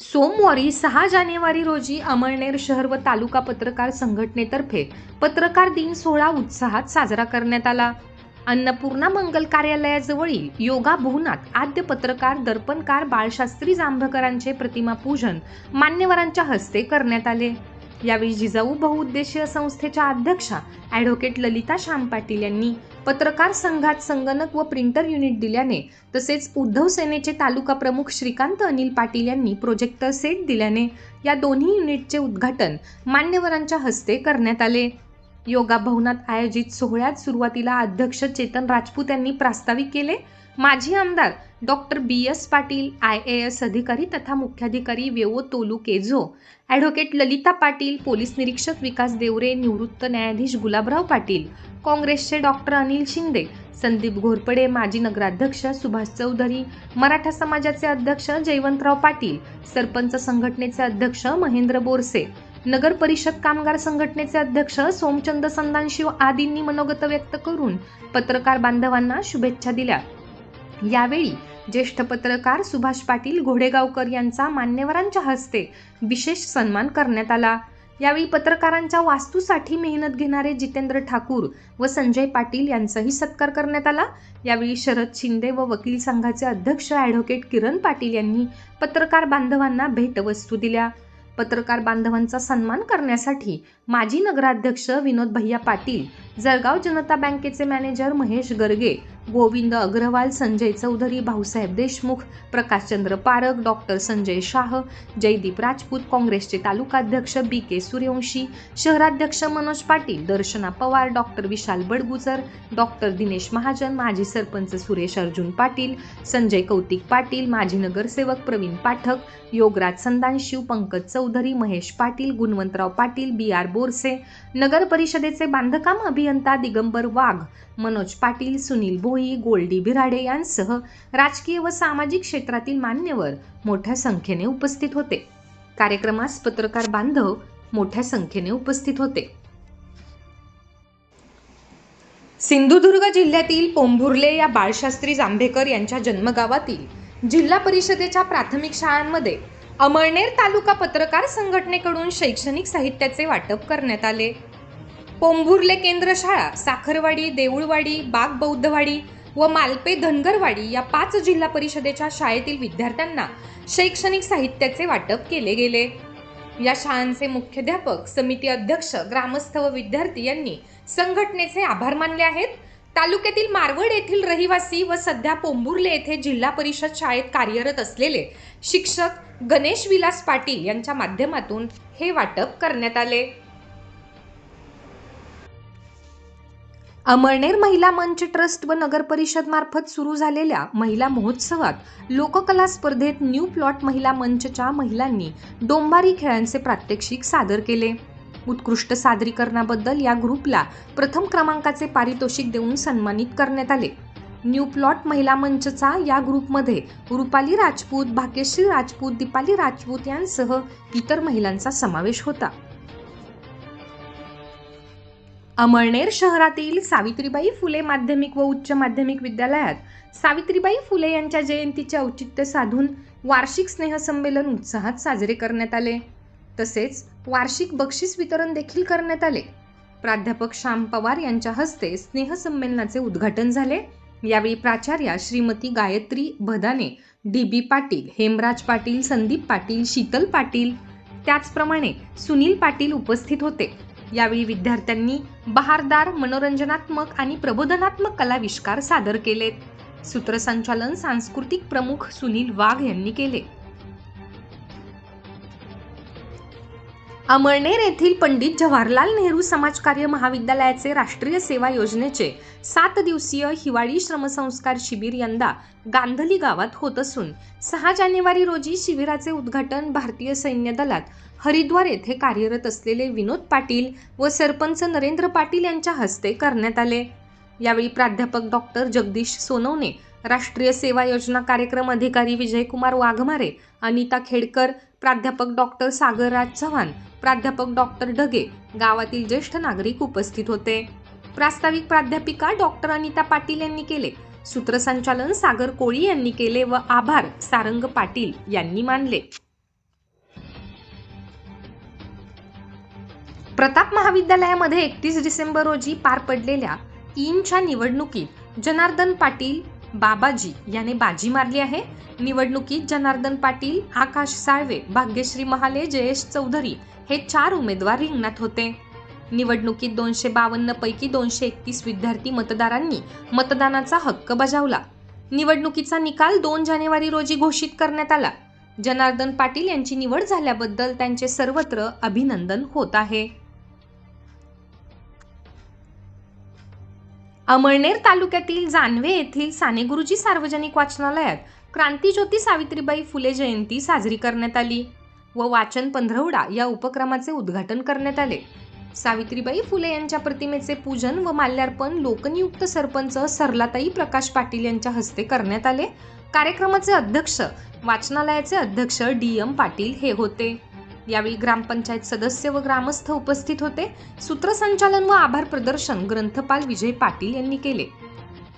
सोमवारी सहा जानेवारी रोजी अमळनेर शहर व तालुका पत्रकार संघटनेतर्फे पत्रकार दिन सोहळा उत्साहात साजरा करण्यात आला. अन्नपूर्णा मंगल कार्यालयाजवळील योगा भुवनात आद्य पत्रकार दर्पणकार बाळशास्त्री जांभकरांचे प्रतिमा पूजन मान्यवरांच्या हस्ते करण्यात आले. यावेळी जिजाऊ बहुउद्देशीय संस्थेच्या अध्यक्षा ॲडव्होकेट ललिता श्याम पाटील यांनी पत्रकार संघात संगणक व प्रिंटर युनिट दिल्याने तसेच उद्धव सेनेचे तालुका प्रमुख श्रीकांत अनिल पाटील यांनी प्रोजेक्टर सेट दिल्याने या दोन्ही युनिटचे उद्घाटन मान्यवरांच्या हस्ते करण्यात आले. योगा भवनात आयोजित सोहळ्यात सुरुवातीला अध्यक्ष चेतन राजपूत यांनी प्रास्ताविक केले. माजी आमदार doctor B S Patil I A S अधिकारी तथा मुख्याधिकारी वेओ तोलू केझो ॲडव्होकेट ललिता पाटील पोलीस निरीक्षक विकास देवरे निवृत्त न्यायाधीश गुलाबराव पाटील काँग्रेसचे डॉक्टर अनिल शिंदे संदीप घोरपडे माजी नगराध्यक्ष सुभाष चौधरी मराठा समाजाचे अध्यक्ष जयवंतराव पाटील सरपंच संघटनेचे अध्यक्ष महेंद्र बोरसे नगर परिषद कामगार संघटनेचे अध्यक्ष सोमचंद संदानशिव आदींनी मनोगत व्यक्त करून पत्रकार बांधवांना शुभेच्छा दिल्या. यावेळी ज्येष्ठ पत्रकार सुभाष पाटील घोडेगावकर यांचा मान्यवरांच्या हस्ते विशेष सन्मान करण्यात आला. यावेळी पत्रकारांच्या वास्तूसाठी मेहनत घेणारे जितेंद्र ठाकूर व संजय पाटील यांचाही सत्कार करण्यात आला. यावेळी शरद शिंदे व वकील संघाचे अध्यक्ष ॲडव्होकेट किरण पाटील यांनी पत्रकार बांधवांना भेटवस्तू दिल्या. पत्रकार बांधवांचा सन्मान करण्यासाठी माजी नगराध्यक्ष विनोद भैया पाटील जळगाव जनता बँकेचे मॅनेजर महेश गर्गे गोविंद अग्रवाल संजय चौधरी भाऊसाहेब देशमुख प्रकाशचंद्र पारक डॉक्टर संजय शाह जयदीप राजपूत काँग्रेसचे तालुकाध्यक्ष बी के सूर्यवंशी शहराध्यक्ष मनोज पाटील दर्शना पवार डॉक्टर विशाल बडगुजर डॉक्टर दिनेश महाजन माजी सरपंच सुरेश अर्जुन पाटील संजय कौतिक पाटील माजी नगरसेवक प्रवीण पाठक योगराज संदानशिव पंकज चौधरी महेश पाटील गुणवंतराव पाटील बी आर बोरसे नगर परिषदेचे बांधकाम अभियंता दिगंबर वाघ मनोज पाटील सुनील भोई गोल्डी बिराडे यांसह राजकीय व सामाजिक क्षेत्रातील मान्यवर मोठ्या संख्येने उपस्थित होते. कार्यक्रमास पत्रकार बांधव मोठ्या संख्येने उपस्थित होते. सिंधुदुर्ग जिल्ह्यातील पोंभुर्ले या बाळशास्त्री जांभेकर यांच्या जन्मगावातील जिल्हा परिषदेच्या प्राथमिक शाळांमध्ये अमळनेर तालुका पत्रकार संघटनेकडून शैक्षणिक साहित्याचे वाटप करण्यात आले. पोंभुर्ले केंद्र शाळा साखरवाडी देऊळवाडी बाग बौद्धवाडी व मालपे धनगरवाडी या पाच जिल्हा परिषदेच्या शाळेतील विद्यार्थ्यांना शैक्षणिक साहित्याचे वाटप केले गेले. या शाळांचे मुख्याध्यापक समिती अध्यक्ष ग्रामस्थ व विद्यार्थी यांनी संघटनेचे आभार मानले आहेत. तालुक्यातील मारवड येथील रहिवासी व सध्या पोंभुर्ले येथे जिल्हा परिषद शाळेत कार्यरत असलेले शिक्षक गणेश विलास पाटील यांच्या माध्यमातून हे वाटप करण्यात आले. अमळनेर महिला मंच ट्रस्ट व नगर परिषद मार्फत सुरू झालेल्या महिला महोत्सवात लोककला स्पर्धेत न्यू प्लॉट महिला मंचच्या महिलांनी डोंबारी खेळांचे प्रात्यक्षिक सादर केले. उत्कृष्ट सादरीकरणाबद्दल या ग्रुपला प्रथम क्रमांकाचे पारितोषिक देऊन सन्मानित करण्यात आले. न्यू प्लॉट महिला मंचचा या ग्रुपमध्ये रुपाली राजपूत भाग्यश्री राजपूत दीपाली राजपूत यांसह इतर महिलांचा समावेश होता. अमळनेर शहरातील सावित्रीबाई फुले माध्यमिक व उच्च माध्यमिक विद्यालयात सावित्रीबाई फुले यांच्या जयंतीचे औचित्य साधून वार्षिक स्नेहसंमेलन उत्साहात साजरे करण्यात आले. तसेच वार्षिक बक्षीस वितरण देखील करण्यात आले. प्राध्यापक श्याम पवार यांच्या हस्ते स्नेहसंमेलनाचे उद्घाटन झाले. यावेळी प्राचार्या श्रीमती गायत्री भदाने डी बी पाटील हेमराज पाटील संदीप पाटील शीतल पाटील त्याचप्रमाणे सुनील पाटील उपस्थित होते. यावेळी विद्यार्थ्यांनी बहारदार मनोरंजनात्मक आणि प्रबोधनात्मक कलाविष्कार सादर केलेत. सूत्रसंचालन सांस्कृतिक प्रमुख सुनील वाघ यांनी केले. अमळनेर येथील पंडित जवाहरलाल नेहरू समाजकार्य महाविद्यालयाचे राष्ट्रीय सेवा योजनेचे सात दिवसीय हिवाळी श्रमसंस्कार शिबिर यंदा गांधली गावात होत असून सहा जानेवारी रोजी शिबिराचे उद्घाटन भारतीय सैन्य दलात हरिद्वार येथे कार्यरत असलेले विनोद पाटील व सरपंच नरेंद्र पाटील यांच्या हस्ते करण्यात आले. यावेळी प्राध्यापक डॉक्टर जगदीश सोनवणे राष्ट्रीय सेवा योजना कार्यक्रम अधिकारी विजयकुमार वाघमारे अनिता खेडकर प्राध्यापक डॉक्टर सागरराज चव्हाण प्राध्यापक डॉक्टर ढगे गावातील ज्येष्ठ नागरिक उपस्थित होते. प्रास्ताविक प्राध्यापिका डॉक्टर अनिता पाटील यांनी केले. सूत्रसंचालन सागर कोळी यांनी केले व आभार सारंग पाटील यांनी मानले. प्रताप महाविद्यालयामध्ये एकतीस डिसेंबर रोजी पार पडलेल्या इनच्या निवडणुकीत जनार्दन पाटील बाबाजी याने बाजी मारली आहे. निवडणुकीत जनार्दन पाटील आकाश साळवे भाग्यश्री महाले जयेश चौधरी हे चार उमेदवार रिंगणात होते. निवडणुकीत दोनशे बावन्न पैकी दोनशे एकतीस विद्यार्थी मतदारांनी मतदानाचा हक्क बजावला. निवडणुकीचा निकाल दोन जानेवारी रोजी घोषित करण्यात आला. जनार्दन पाटील यांची निवड झाल्याबद्दल त्यांचे सर्वत्र अभिनंदन होत आहे. अमळनेर तालुक्यातील जानवे येथील सानेगुरुजी सार्वजनिक वाचनालयात क्रांतीज्योती सावित्रीबाई फुले जयंती साजरी करण्यात आली व वाचन पंधरवडा या उपक्रमाचे उद्घाटन करण्यात आले. सावित्रीबाई फुले यांच्या प्रतिमेचे पूजन व माल्यार्पण लोकनियुक्त सरपंच सरलाताई प्रकाश पाटील यांच्या हस्ते करण्यात आले. कार्यक्रमाचे अध्यक्ष वाचनालयाचे अध्यक्ष डी एम पाटील हे होते. यावेळी ग्रामपंचायत सदस्य व ग्रामस्थ उपस्थित होते. सूत्रसंचालन व आभार प्रदर्शन ग्रंथपाल विजय पाटील यांनी केले.